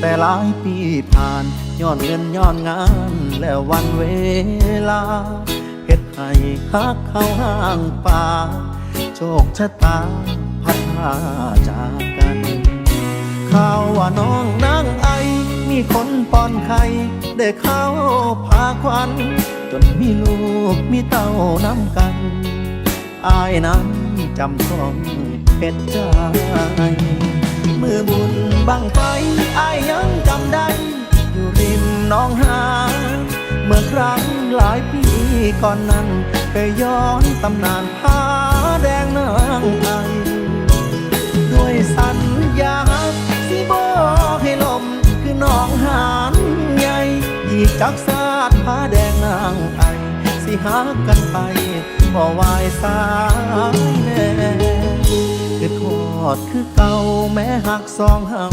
แต่หลายปีผ่านย้อนเงินย้อนงานแล้ววันเวลาเฮ็ดให้ฮักเข้าห่างป่าโชคชะตาพัดพาจากกันข่าวว่าน้องนางไอ มีคนป้อนไข่ได้เข้าพาควัน จนมีลูกมีเต้าน้ำกัน อายนั้นจำต้องเป็นใจมือบุญ บังไฟอายยังจำได้ อยู่ริมน้องหา เมื่อครั้งหลายปีก่อนนั้นเคยย้อนตำนานผ้าแดงนางไอด้วยสัญญาสิบอกให้ลมคือน้องหานใหญ่ยีกจักสาดผ้าแดงนางไอสิหากันไปบ่วายสาย อดคือเก่าแม้หักสองเฮา